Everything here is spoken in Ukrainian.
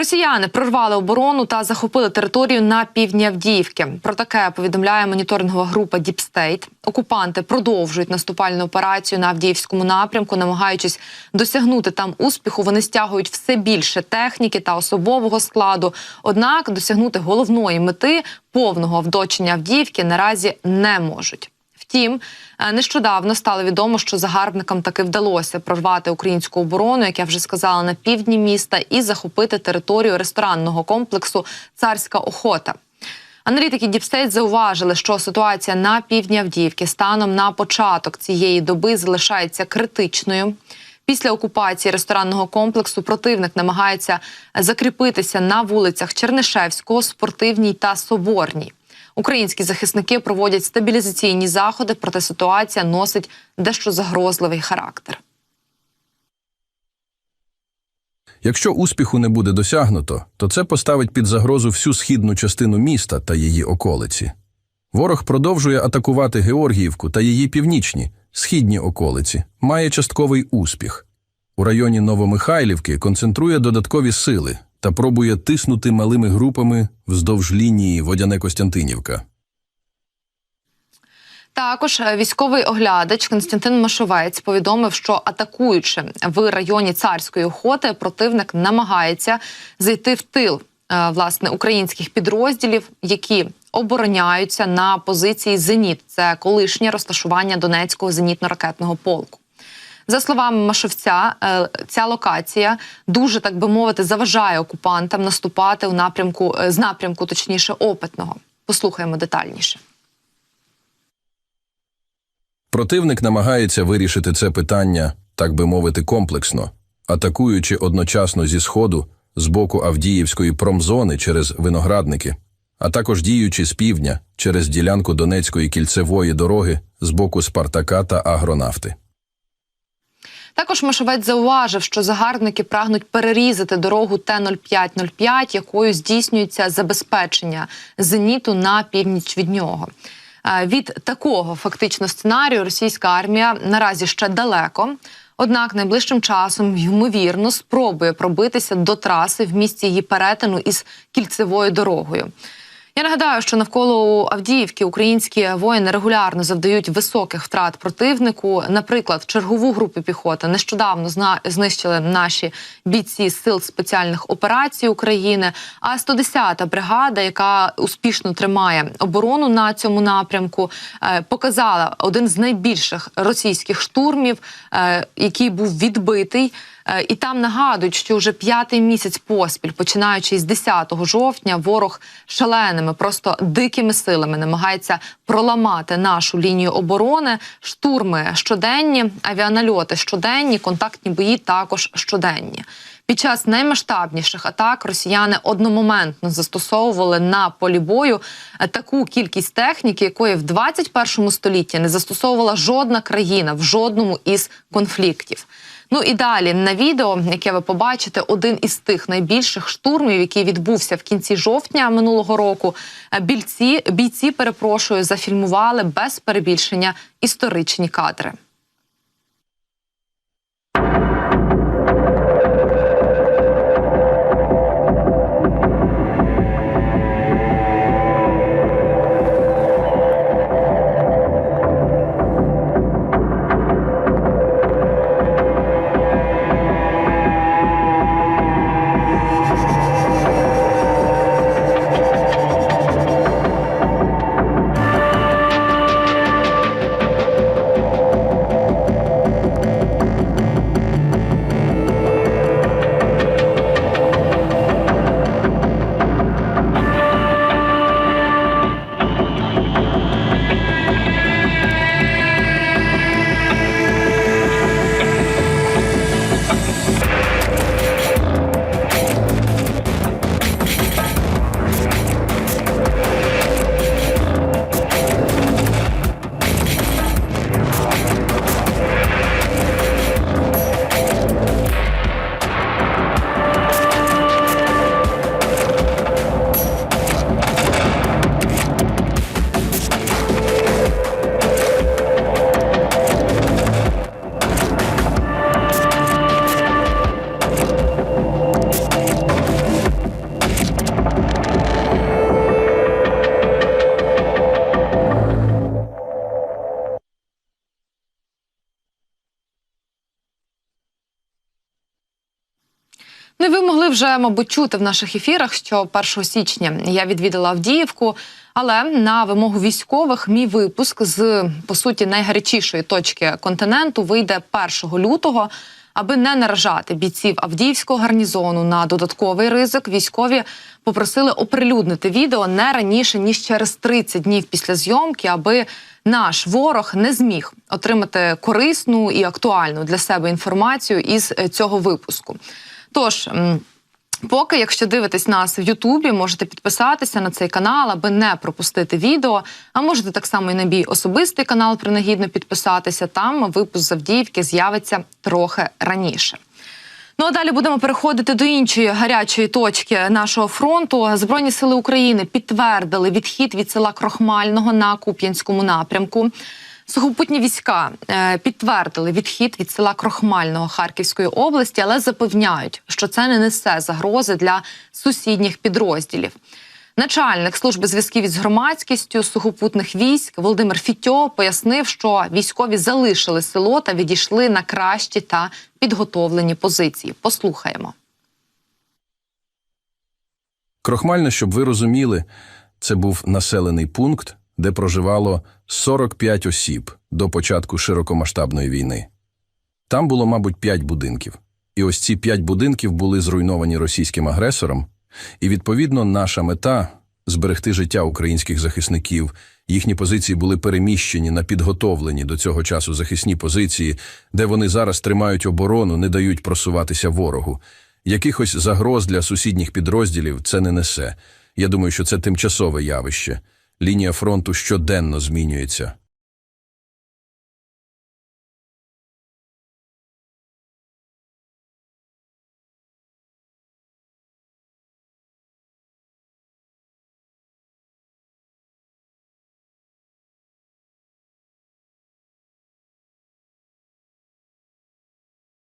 Росіяни прорвали оборону та захопили територію на півдні Авдіївки. Про таке повідомляє моніторингова група State. Окупанти продовжують наступальну операцію на Авдіївському напрямку, намагаючись досягнути там успіху. Вони стягують все більше техніки та особового складу. Однак досягнути головної мети повного вдочення Авдіївки наразі не можуть. Втім, е, нещодавно стало відомо, що загарбникам таки вдалося прорвати українську оборону, як я вже сказала, на півдні міста і захопити територію ресторанного комплексу Царська охота. Аналітики Діпстейт зауважили, що ситуація на півдні Авдіївки станом на початок цієї доби залишається критичною. Після окупації ресторанного комплексу противник намагається закріпитися на вулицях Чернишевського, Спортивній та Соборній. Українські захисники проводять стабілізаційні заходи, проте ситуація носить дещо загрозливий характер. Якщо успіху не буде досягнуто, то це поставить під загрозу всю східну частину міста та її околиці. Ворог продовжує атакувати Георгіївку та її північні, східні околиці, має частковий успіх. У районі Новомихайлівки концентрує додаткові сили та пробує тиснути малими групами вздовж лінії Водяне-Костянтинівка. Також е, військовий оглядач Константин Машовець повідомив, що атакуючи в районі царської охоти, противник намагається зайти в тил е, власне українських підрозділів, які обороняються на позиції Зеніт. Це колишнє розташування Донецького зенітно-ракетного полку. За словами Машовця, е, ця локація дуже так би мовити заважає окупантам наступати у напрямку е, з напрямку, точніше, опитного. Послухаємо детальніше. Противник намагається вирішити це питання, так би мовити, комплексно, атакуючи одночасно зі сходу, з боку Авдіївської промзони через виноградники, а також діючи з півдня через ділянку Донецької кільцевої дороги з боку Спартака та Агронафти. Також Машовець зауважив, що загарбники прагнуть перерізати дорогу Т-0505, якою здійснюється забезпечення зеніту на північ від нього. Е, Від такого фактично сценарію російська армія наразі ще далеко. Однак найближчим часом ймовірно спробує пробитися до траси в місці її перетину із кільцевою дорогою. Я нагадаю, що навколо Авдіївки українські воїни регулярно завдають високих втрат противнику. Наприклад, чергову групу піхоти нещодавно знищили наші бійці сил спеціальних операцій України. А 110-та бригада, яка успішно тримає оборону на цьому напрямку, е, показала один з найбільших російських штурмів, е, який був відбитий. Е, І там нагадують, що вже п'ятий місяць поспіль, починаючи з 10 жовтня, ворог шаленими, просто дикими силами намагається проламати нашу лінію оборони. Штурми щоденні, авіанальоти щоденні, контактні бої також щоденні. Під час наймасштабніших атак росіяни одномоментно застосовували на полі бою е, таку кількість техніки, якої в 21 столітті не застосовувала жодна країна в жодному із конфліктів. Ну і далі на відео, яке ви побачите, один із тих найбільших штурмів, який відбувся в кінці жовтня минулого року. е, Бійці, бійці перепрошую, зафільмували без перебільшення історичні кадри. Вже, мабуть, чути в наших ефірах, що 1 січня я відвідала Авдіївку, але на вимогу військових мій випуск з по суті найгарячішої точки континенту вийде 1 лютого. Аби не наражати бійців Авдіївського гарнізону на додатковий ризик, військові попросили оприлюднити відео не раніше ніж через 30 днів після зйомки, аби наш ворог не зміг отримати корисну і актуальну для себе інформацію із е, цього випуску. Тож. Поки, якщо дивитесь нас в Ютубі, можете підписатися на цей канал, аби не пропустити відео. А можете так само і на мій особистий канал принагідно підписатися. Там випуск з Авдіївки з'явиться трохи раніше. Ну а далі будемо переходити до іншої гарячої точки нашого фронту. Збройні сили України підтвердили відхід від села Крохмального на Куп'янському напрямку. Сухопутні війська е, підтвердили відхід від села Крохмального Харківської області, але запевняють, що це не несе загрози для сусідніх підрозділів. Начальник служби зв'язків із громадськістю сухопутних військ Володимир Фітьо пояснив, що військові залишили село та відійшли на кращі та підготовлені позиції. Послухаємо. Крохмальне, щоб ви розуміли, це був населений пункт, де проживало 45 осіб до початку широкомасштабної війни. Там було, мабуть, 5 будинків. І ось ці 5 будинків були зруйновані російським агресором, і, відповідно, наша мета зберегти життя українських захисників. Їхні позиції були переміщені на підготовлені до цього часу захисні позиції, де вони зараз тримають оборону, не дають просуватися ворогу. Якихось загроз для сусідніх підрозділів це не несе. Я думаю, що це тимчасове явище. Лінія фронту щоденно змінюється.